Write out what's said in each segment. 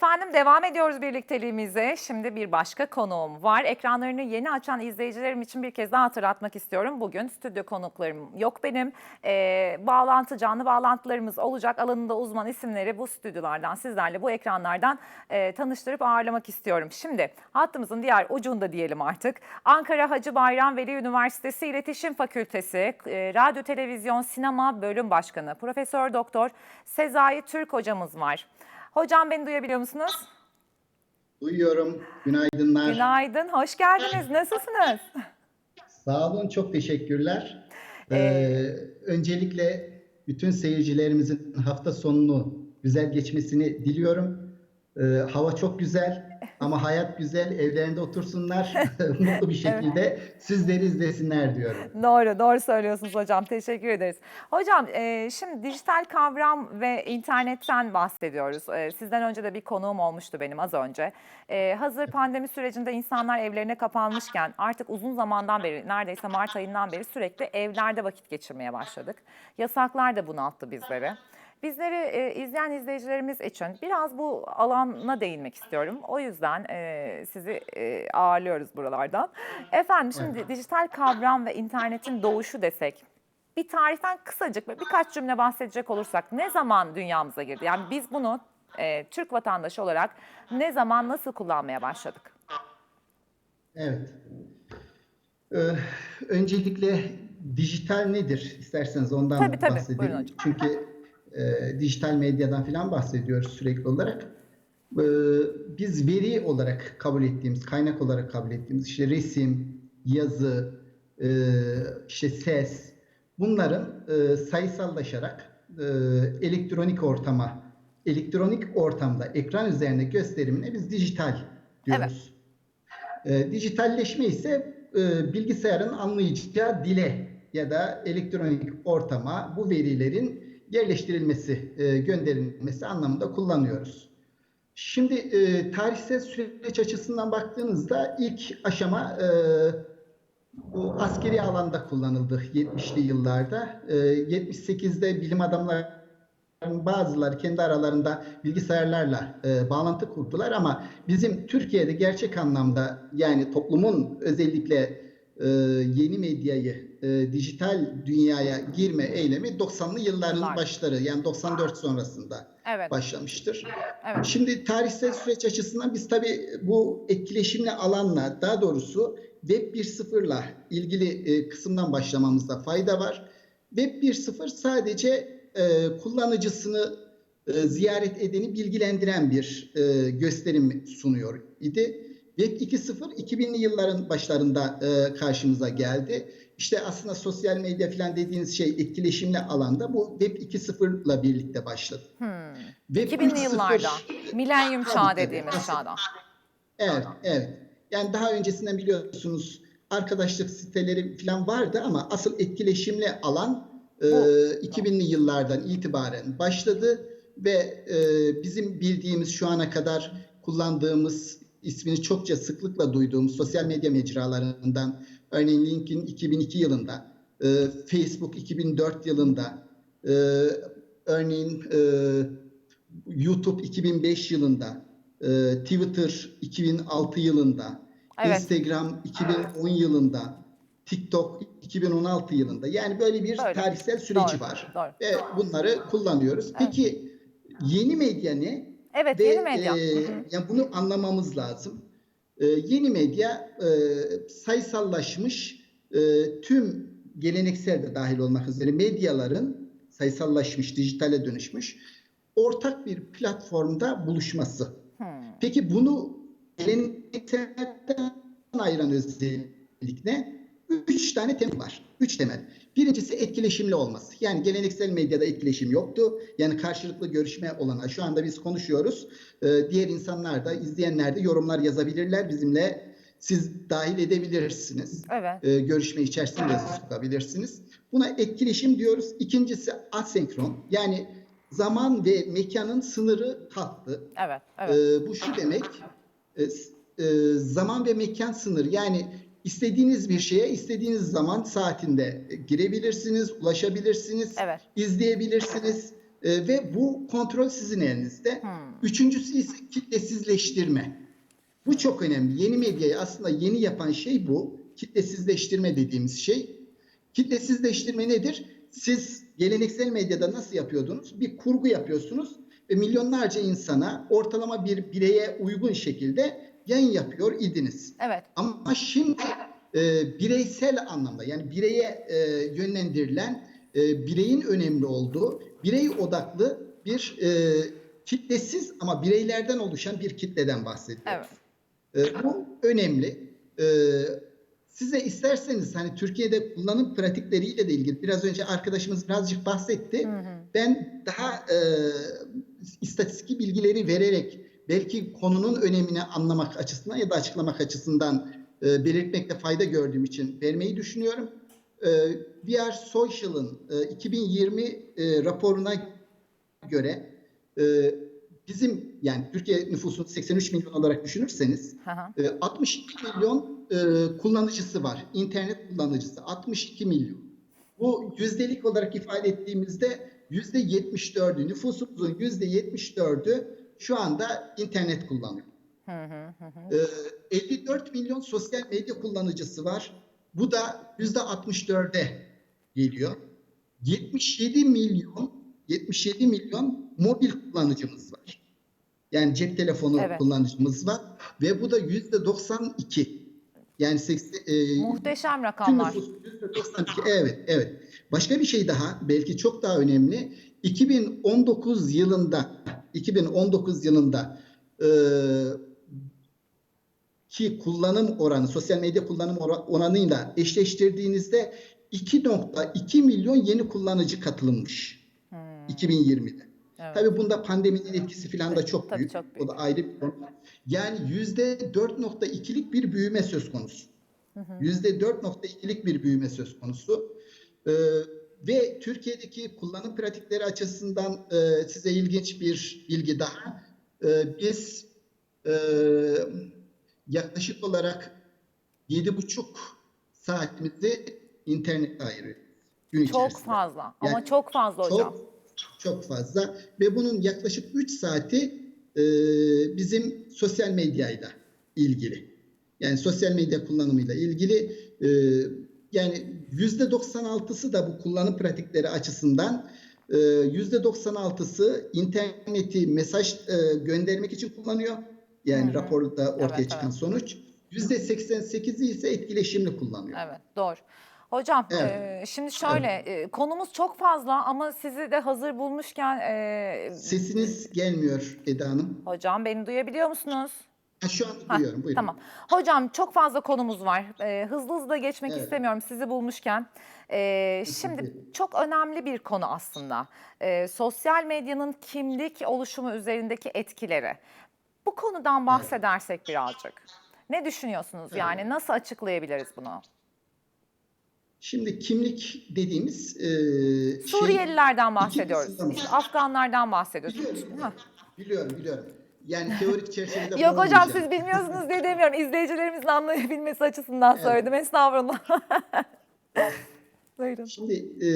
Efendim devam ediyoruz birlikteliğimize. Şimdi bir başka konuğum var. Ekranlarını yeni açan izleyicilerim için bir kez daha hatırlatmak istiyorum. Bugün stüdyo konuklarım yok benim. Ee, bağlantı, canlı bağlantılarımız olacak. Alanında uzman isimleri bu stüdyolardan, sizlerle bu ekranlardan e, tanıştırıp ağırlamak istiyorum. Şimdi hattımızın diğer ucunda diyelim artık. Ankara Hacı Bayram Veli Üniversitesi İletişim Fakültesi, e, Radyo, Televizyon, Sinema Bölüm Başkanı Profesör Doktor Sezai Türk hocamız var. Hocam beni duyabiliyor musunuz? Duyuyorum. Günaydınlar. Günaydın, hoş geldiniz. Nasılsınız? Sağ olun, çok teşekkürler. Ee, Ee, öncelikle bütün seyircilerimizin hafta sonunu güzel geçmesini diliyorum. Ee, hava çok güzel ama hayat güzel. Evlerinde otursunlar mutlu bir şekilde sizleri izlesinler diyorum. Doğru, doğru söylüyorsunuz hocam. Teşekkür ederiz. Hocam, e, şimdi dijital kavram ve internetten bahsediyoruz. E, sizden önce de bir konuğum olmuştu benim az önce. E, hazır pandemi sürecinde insanlar evlerine kapanmışken artık uzun zamandan beri, neredeyse Mart ayından beri sürekli evlerde vakit geçirmeye başladık. Yasaklar da bunalttı bizleri. Bizleri e, izleyen izleyicilerimiz için biraz bu alana değinmek istiyorum. O yüzden e, sizi e, ağırlıyoruz buralardan. Efendim şimdi dijital kavram ve internetin doğuşu desek, bir tarihten kısacık ve birkaç cümle bahsedecek olursak ne zaman dünyamıza girdi? Yani biz bunu e, Türk vatandaşı olarak ne zaman nasıl kullanmaya başladık? Evet. Ee, öncelikle dijital nedir? İsterseniz ondan Tabii, tabii. bahsedelim. Çünkü e, dijital medyadan falan bahsediyoruz sürekli olarak. Ee, biz veri olarak kabul ettiğimiz, kaynak olarak kabul ettiğimiz işte resim, yazı, e, işte ses bunların e, sayısallaşarak e, elektronik ortama, elektronik ortamda ekran üzerinde gösterimine biz dijital diyoruz. E, dijitalleşme ise e, bilgisayarın anlayacağı dile ya da elektronik ortama bu verilerin yerleştirilmesi, e, gönderilmesi anlamında kullanıyoruz. Şimdi e, tarihsel süreç açısından baktığınızda ilk aşama e, bu askeri alanda kullanıldı 70'li yıllarda. E, 78'de bilim adamları bazıları kendi aralarında bilgisayarlarla e, bağlantı kurdular ama bizim Türkiye'de gerçek anlamda yani toplumun özellikle e, yeni medyayı, e, dijital dünyaya girme eylemi 90'lı yılların Yıllar. başları yani 94 sonrasında Evet, başlamıştır. evet. Şimdi tarihsel süreç açısından biz tabii bu etkileşimli alanla daha doğrusu Web 1.0'la ilgili e, kısımdan başlamamızda fayda var. Web 1.0 sadece e, kullanıcısını e, ziyaret edeni bilgilendiren bir e, gösterim sunuyor idi. Web 2.0 2000'li yılların başlarında e, karşımıza geldi. İşte aslında sosyal medya falan dediğiniz şey etkileşimli alanda bu Web 2.0'la birlikte başladı. Hmm. Web 2000'li 3.0 yıllarda, milenyum çağı dediğimiz çağda. Evet, evet. Yani daha öncesinden biliyorsunuz arkadaşlık siteleri falan vardı ama asıl etkileşimli alan e, 2000'li yıllardan itibaren başladı ve e, bizim bildiğimiz şu ana kadar kullandığımız ismini çokça sıklıkla duyduğumuz sosyal medya mecralarından örneğin LinkedIn 2002 yılında, e, Facebook 2004 yılında, e, örneğin e, YouTube 2005 yılında, e, Twitter 2006 yılında, Evet. Instagram 2010 yılında, TikTok 2016 yılında. Yani böyle bir Böyle. tarihsel süreci Doğru, var. doğru. Ve bunları kullanıyoruz. Peki yeni medya ne? Evet, Ve yeni medya. e, yani bunu anlamamız lazım. E, yeni medya e, sayısallaşmış e, tüm geleneksel de dahil olmak üzere medyaların sayısallaşmış, dijitale dönüşmüş ortak bir platformda buluşması. Hmm. Peki bunu gelenekselden ayıran özellik ne? Üç tane temel var. Üç temel. Birincisi etkileşimli olması. Yani geleneksel medyada etkileşim yoktu. Yani karşılıklı görüşme olana. Şu anda biz konuşuyoruz. Ee, diğer insanlar da, izleyenler de yorumlar yazabilirler bizimle. Siz dahil edebilirsiniz. Evet. Ee, görüşme içerisinde de sokabilirsiniz. Buna etkileşim diyoruz. İkincisi asenkron. Yani zaman ve mekanın sınırı kalktı. Evet, evet. Ee, bu şu demek, e, e, zaman ve mekan sınırı. Yani istediğiniz bir şeye istediğiniz zaman saatinde girebilirsiniz, ulaşabilirsiniz, Evet. izleyebilirsiniz. E, ve bu kontrol sizin elinizde. Hmm. Üçüncüsü ise kitlesizleştirme. Bu çok önemli. Yeni medyayı aslında yeni yapan şey bu. Kitlesizleştirme dediğimiz şey. Kitlesizleştirme nedir? Siz geleneksel medyada nasıl yapıyordunuz? Bir kurgu yapıyorsunuz ve milyonlarca insana ortalama bir bireye uygun şekilde yayın yapıyor idiniz. Evet. Ama şimdi e, bireysel anlamda yani bireye e, yönlendirilen e, bireyin önemli olduğu birey odaklı bir e, kitlesiz ama bireylerden oluşan bir kitleden bahsediyoruz. Evet. E, bu önemli. E, size isterseniz hani Türkiye'de kullanım pratikleriyle de ilgili biraz önce arkadaşımız birazcık bahsetti. Hı hı. Ben daha e, istatistik bilgileri vererek belki konunun önemini anlamak açısından ya da açıklamak açısından e, belirtmekte fayda gördüğüm için vermeyi düşünüyorum. E, We Are Social'ın e, 2020 e, raporuna göre e, bizim yani Türkiye nüfusunu 83 milyon olarak düşünürseniz e, 62 milyon e, kullanıcısı var. İnternet kullanıcısı 62 milyon. Bu yüzdelik olarak ifade ettiğimizde yüzde 74'ü nüfusumuzun yüzde 74'ü şu anda internet kullanıyor. Hı hı hı hı. E, 54 milyon sosyal medya kullanıcısı var. Bu da yüzde 64'e geliyor. 77 milyon 77 milyon mobil kullanıcımız var. Yani cep telefonu Evet. kullanıcımız var ve bu da yüzde 92. Yani 80, e, Muhteşem rakamlar. nüfus yüzde 92. Evet, evet. Başka bir şey daha, belki çok daha önemli. 2019 yılında, 2019 yılında e, ki kullanım oranı, sosyal medya kullanım ora- oranıyla eşleştirdiğinizde 2.2 milyon yeni kullanıcı katılmış Hmm, 2020'de. evet. Tabii bunda pandeminin etkisi falan da çok Tabii büyük. çok büyük. O da ayrı bir konu. Yani yüzde 4.2'lik bir büyüme söz konusu. Yüzde 4.2'lik bir büyüme söz konusu. Ee, ve Türkiye'deki kullanım pratikleri açısından e, size ilginç bir bilgi daha. Ee, biz e, yaklaşık olarak yedi buçuk saatimizi internete ayırıyoruz. Gün Çok içerisinde. fazla ama Yani çok fazla hocam. Çok çok fazla ve bunun yaklaşık 3 saati e, bizim sosyal medyayla ilgili. Yani sosyal medya kullanımıyla ilgili e, yani %96'sı da bu kullanım pratikleri açısından e, %96'sı interneti mesaj e, göndermek için kullanıyor. Yani Hı hı. raporda ortaya Evet, çıkan evet. sonuç. %88'i ise etkileşimli kullanıyor. Evet doğru. Hocam Evet. e, şimdi şöyle e, konumuz çok fazla ama sizi de hazır bulmuşken e, Sesiniz gelmiyor Eda Hanım. hocam beni duyabiliyor musunuz? Ha, şu an Hah, duyuyorum. Buyurun. Tamam. Hocam çok fazla konumuz var. Ee, hızlı hızlı geçmek Evet. istemiyorum sizi bulmuşken. Ee, şimdi çok önemli bir konu aslında. Ee, sosyal medyanın kimlik oluşumu üzerindeki etkileri. Bu konudan bahsedersek birazcık. Ne düşünüyorsunuz? Evet. Yani nasıl açıklayabiliriz bunu? Şimdi kimlik dediğimiz e, şey... Suriyelilerden bahsediyoruz. İşte var. Afganlardan bahsediyoruz. Biliyorum, biliyorum. Yani teorik çerçevede Yok hocam siz bilmiyorsunuz diye demiyorum. İzleyicilerimizin anlayabilmesi açısından Evet. söyledim. Estağfurullah. Buyurun. Şimdi e,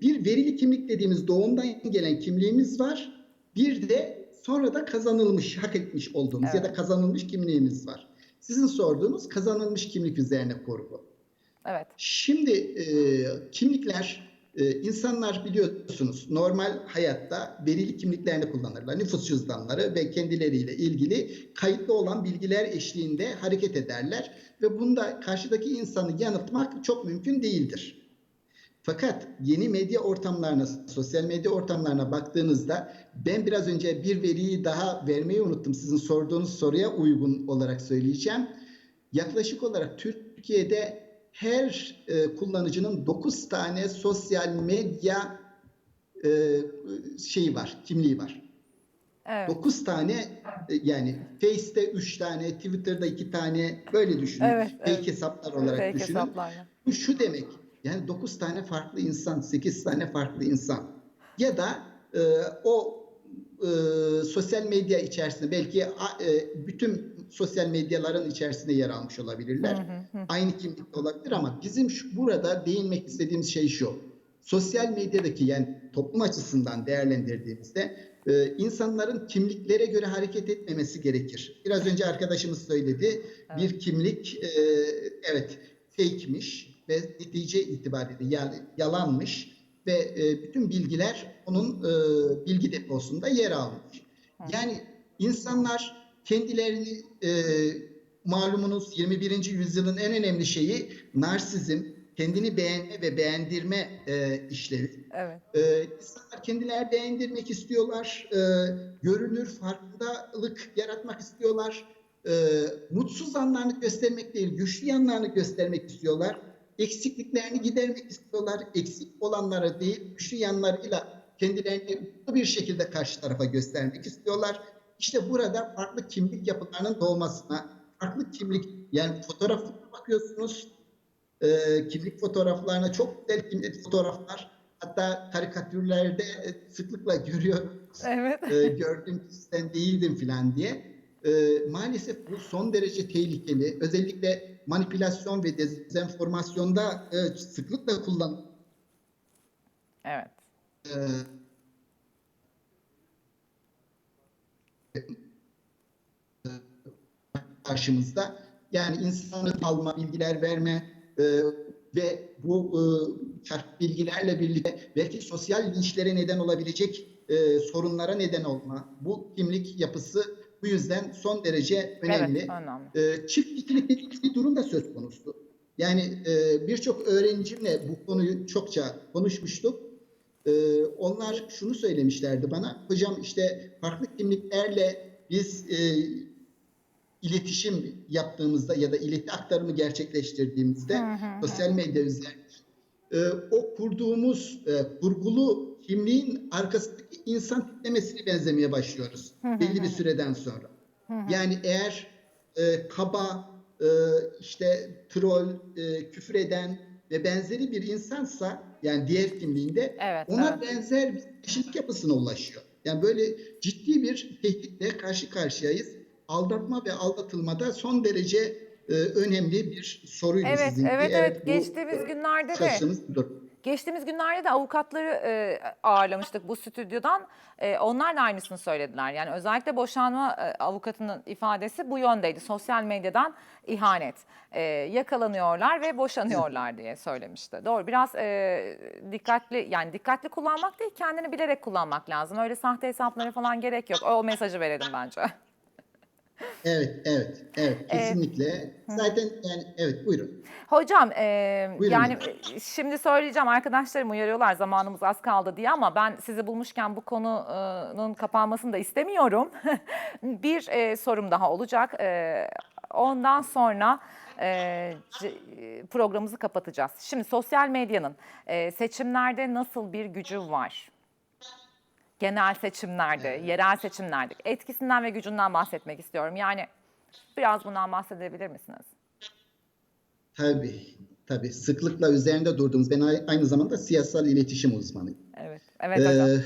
bir verili kimlik dediğimiz doğumdan gelen kimliğimiz var. Bir de sonra da kazanılmış, hak etmiş olduğumuz ya da Evet. kazanılmış kimliğimiz var. Sizin sorduğunuz kazanılmış kimlik üzerine kurgu. Evet. Şimdi e, kimlikler e, insanlar biliyorsunuz normal hayatta verili kimliklerini kullanırlar. Nüfus cüzdanları ve kendileriyle ilgili kayıtlı olan bilgiler eşliğinde hareket ederler ve bunda karşıdaki insanı yanıltmak çok mümkün değildir. Fakat yeni medya ortamlarına, sosyal medya ortamlarına baktığınızda ben biraz önce bir veriyi daha vermeyi unuttum. Sizin sorduğunuz soruya uygun olarak söyleyeceğim. Yaklaşık olarak Türkiye'de her e, kullanıcının 9 tane sosyal medya e, şeyi var, kimliği var. Evet. 9 tane e, yani Face'te 3 tane, Twitter'da 2 tane böyle düşünün. Evet, Fake evet. hesaplar olarak Fake düşünün. hesaplarla. Bu şu demek. Yani 9 tane farklı insan, 8 tane farklı insan. Ya da e, o e, sosyal medya içerisinde belki e, bütün sosyal medyaların içerisinde yer almış olabilirler. Hı hı hı. Aynı kimlikte olabilir ama bizim şu, burada değinmek istediğimiz şey şu. sosyal medyadaki yani toplum açısından değerlendirdiğimizde e, insanların kimliklere göre hareket etmemesi gerekir. Biraz önce arkadaşımız söyledi. Bir kimlik e, evet fake'miş ve netice itibariyle yani yalanmış ve e, bütün bilgiler onun e, bilgi deposunda yer almış. Yani insanlar kendilerini e, malumunuz 21. yüzyılın en önemli şeyi narsizm, kendini beğenme ve beğendirme e, işlevi. Evet. Ee, insanlar kendilerini beğendirmek istiyorlar, e, görünür farkındalık yaratmak istiyorlar, e, mutsuz yanlarını göstermek değil, güçlü yanlarını göstermek istiyorlar, eksikliklerini gidermek istiyorlar, eksik olanları değil, güçlü yanlarıyla kendilerini mutlu bir şekilde karşı tarafa göstermek istiyorlar. İşte burada farklı kimlik yapılarının doğmasına, farklı kimlik, yani fotoğrafına bakıyorsunuz, e, kimlik fotoğraflarına çok güzel kimlik fotoğraflar, Hatta karikatürlerde e, sıklıkla görüyor, Evet. e, gördüm sen değildin filan diye. E, maalesef bu son derece tehlikeli. Özellikle manipülasyon ve dezenformasyonda e, sıklıkla kullan Evet. e, karşımızda. Yani insanı alma, bilgiler verme e, ve bu e, bilgilerle birlikte belki sosyal linçlere neden olabilecek e, sorunlara neden olma. Bu kimlik yapısı bu yüzden son derece önemli. Evet, önemli. E, çift kişilik dediğimiz bir durum da söz konusu. Yani e, birçok öğrencimle bu konuyu çokça konuşmuştuk. E, onlar şunu söylemişlerdi bana. Hocam işte farklı kimliklerle biz e, iletişim yaptığımızda ya da ileti aktarımı gerçekleştirdiğimizde Hı hı sosyal medya üzerinden e, o kurduğumuz e, kurgulu kimliğin arkasındaki insan tiplemesine benzemeye başlıyoruz Hı hı belli bir süreden sonra. Hı hı. Yani eğer e, kaba, e, işte troll, e, küfür eden ve benzeri bir insansa yani diğer kimliğinde Evet, ona evet. benzer bir kişilik yapısına ulaşıyor. Yani böyle ciddi bir tehditle karşı karşıyayız. Aldatma ve aldatılmada son derece e, önemli bir soruydu Evet, sizinki. evet, evet. bu, Geçtiğimiz e, günlerde de. Geçtiğimiz günlerde de avukatları e, ağırlamıştık bu stüdyodan. E, onlar da aynısını söylediler. Yani özellikle boşanma e, avukatının ifadesi bu yöndeydi. Sosyal medyadan ihanet. E, yakalanıyorlar ve boşanıyorlar diye söylemişti. Doğru. Biraz e, dikkatli yani dikkatli kullanmak değil kendini bilerek kullanmak lazım. Öyle sahte hesaplara falan gerek yok. O mesajı verelim bence. Evet, evet, evet. E, Kesinlikle. Zaten yani evet buyurun. Hocam e, Buyurun yani e, şimdi söyleyeceğim arkadaşlarım uyarıyorlar zamanımız az kaldı diye ama ben sizi bulmuşken bu konunun kapanmasını da istemiyorum. Bir e, sorum daha olacak. E, ondan sonra e, c- programımızı kapatacağız. Şimdi sosyal medyanın e, seçimlerde nasıl bir gücü var? Genel seçimlerde, yerel seçimlerde etkisinden ve gücünden bahsetmek istiyorum. Yani biraz bundan bahsedebilir misiniz? Tabii, tabii. Sıklıkla üzerinde durduğumuz, ben ay- aynı zamanda siyasal iletişim uzmanıyım. Evet, evet hocam. Ee,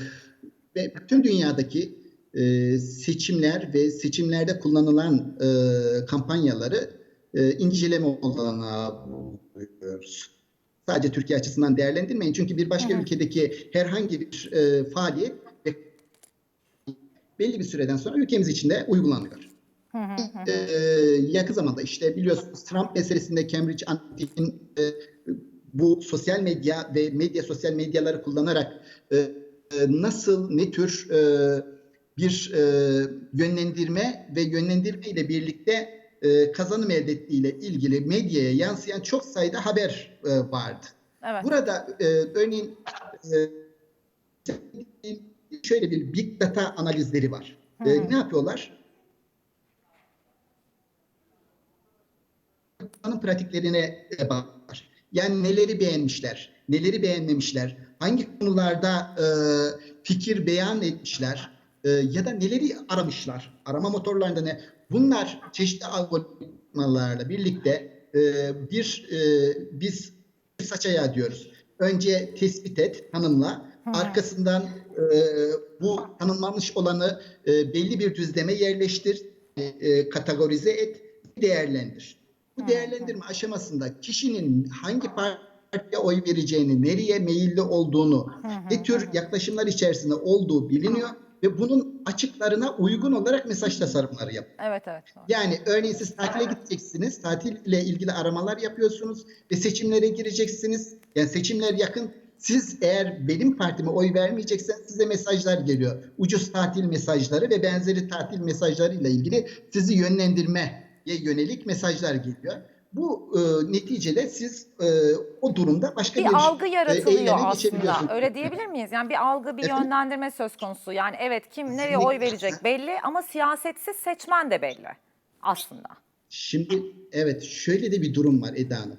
ve bütün dünyadaki e, seçimler ve seçimlerde kullanılan e, kampanyaları e, inceleme olanağı buluyoruz. Sadece Türkiye açısından değerlendirmeyin. Çünkü bir başka hı. ülkedeki herhangi bir e, faaliyet belli bir süreden sonra ülkemiz içinde uygulanıyor. Ee, yakın zamanda işte biliyorsunuz Trump meselesinde Cambridge Analytica'nın e, bu sosyal medya ve medya sosyal medyaları kullanarak e, e, nasıl ne tür e, bir e, yönlendirme ve yönlendirme ile birlikte e, kazanım elde ettiğiyle ilgili medyaya yansıyan çok sayıda haber e, vardı. Evet. Burada e, örneğin e, şöyle bir big data analizleri var. E, Hı ne yapıyorlar? kullanım pratiklerine bakar. Yani neleri beğenmişler, neleri beğenmemişler, hangi konularda e, fikir beyan etmişler e, ya da neleri aramışlar, arama motorlarında ne? Bunlar çeşitli algoritmalarla birlikte e, bir e, biz saç ayağı diyoruz. Önce tespit et, tanımla. Arkasından e, bu tanımlanmış olanı e, belli bir düzleme yerleştir, e, e, kategorize et, değerlendir. Bu değerlendirme aşamasında kişinin hangi partiye oy vereceğini, nereye meyilli olduğunu, ne tür yaklaşımlar içerisinde olduğu biliniyor ve bunun açıklarına uygun olarak mesaj tasarımları yapıyor. Evet evet. doğru. Yani örneğin siz tatile gideceksiniz, tatille ilgili aramalar yapıyorsunuz ve seçimlere gireceksiniz. Yani seçimler yakın. Siz eğer benim partime oy vermeyecekseniz size mesajlar geliyor. Ucuz tatil mesajları ve benzeri tatil mesajlarıyla ilgili sizi yönlendirmeye yönelik mesajlar geliyor. Bu e, neticede siz e, o durumda başka bir, bir algı e, yaratılıyor aslında. Öyle diyebilir miyiz? Yani bir algı, bir Efendim? yönlendirme söz konusu. Yani evet kim nereye oy verecek belli ama siyasetsiz seçmen de belli aslında. Şimdi evet şöyle de bir durum var Eda Hanım.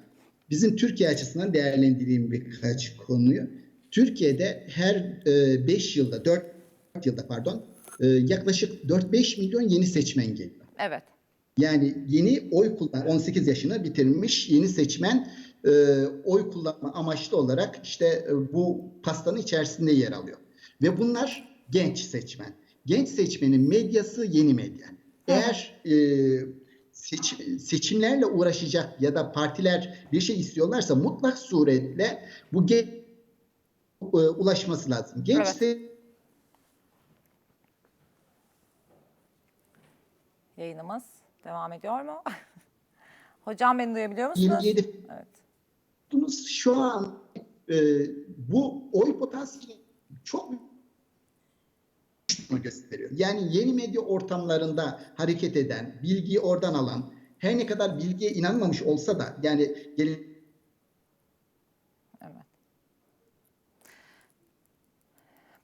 Bizim Türkiye açısından değerlendireyim birkaç konuyu. Türkiye'de her 5 yılda 4 yılda pardon e, yaklaşık 4-5 milyon yeni seçmen geliyor. Evet. Yani yeni oy kullan 18 yaşını bitirmiş yeni seçmen e, oy kullanma amaçlı olarak işte e, bu pastanın içerisinde yer alıyor. Ve bunlar genç seçmen. Genç seçmenin medyası yeni medya. Eğer e, seç- seçimlerle uğraşacak ya da partiler bir şey istiyorlarsa mutlak suretle bu genç e, ulaşması lazım. Genç Evet. Yayınımız devam ediyor mu? Hocam beni duyabiliyor musunuz? 27 Evet. Şu an e, bu oy potansiyeli çok büyük gösteriyor. Yani yeni medya ortamlarında hareket eden, bilgiyi oradan alan, her ne kadar bilgiye inanmamış olsa da yani gele- Evet.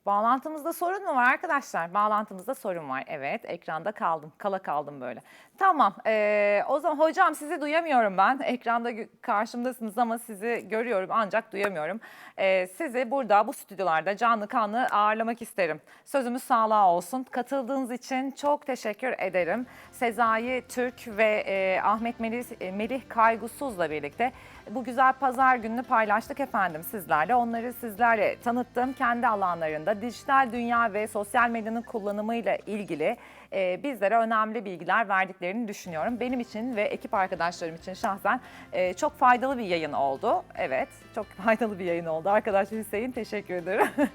Bağlantımızda sorun mu var arkadaşlar? Bağlantımızda sorun var. Evet, ekranda kaldım. Kala kaldım böyle. Tamam. ee, o zaman hocam sizi duyamıyorum ben. Ekranda karşımdasınız ama sizi görüyorum ancak duyamıyorum. Ee, sizi burada bu stüdyolarda canlı kanlı ağırlamak isterim. Sözümüz sağlığa olsun. Katıldığınız için çok teşekkür ederim. Sezai Türk ve e, Ahmet Melih, Melih Kaygusuz'la birlikte bu güzel pazar gününü paylaştık efendim sizlerle. Onları sizlerle tanıttım. Kendi alanlarında dijital dünya ve sosyal medyanın kullanımıyla ilgili e, bizlere önemli bilgiler verdiklerini düşünüyorum. Benim için ve ekip arkadaşlarım için şahsen e, çok faydalı bir yayın oldu. Evet, çok faydalı bir yayın oldu. Arkadaş Hüseyin teşekkür ederim.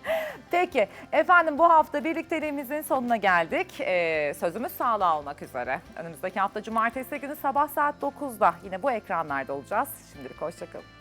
Peki efendim bu hafta birlikteliğimizin sonuna geldik. E, sözümüz sağlığa olmak üzere. Önümüzdeki hafta cumartesi günü sabah saat 9'da yine bu ekranlarda olacağız. Şimdilik hoşçakalın.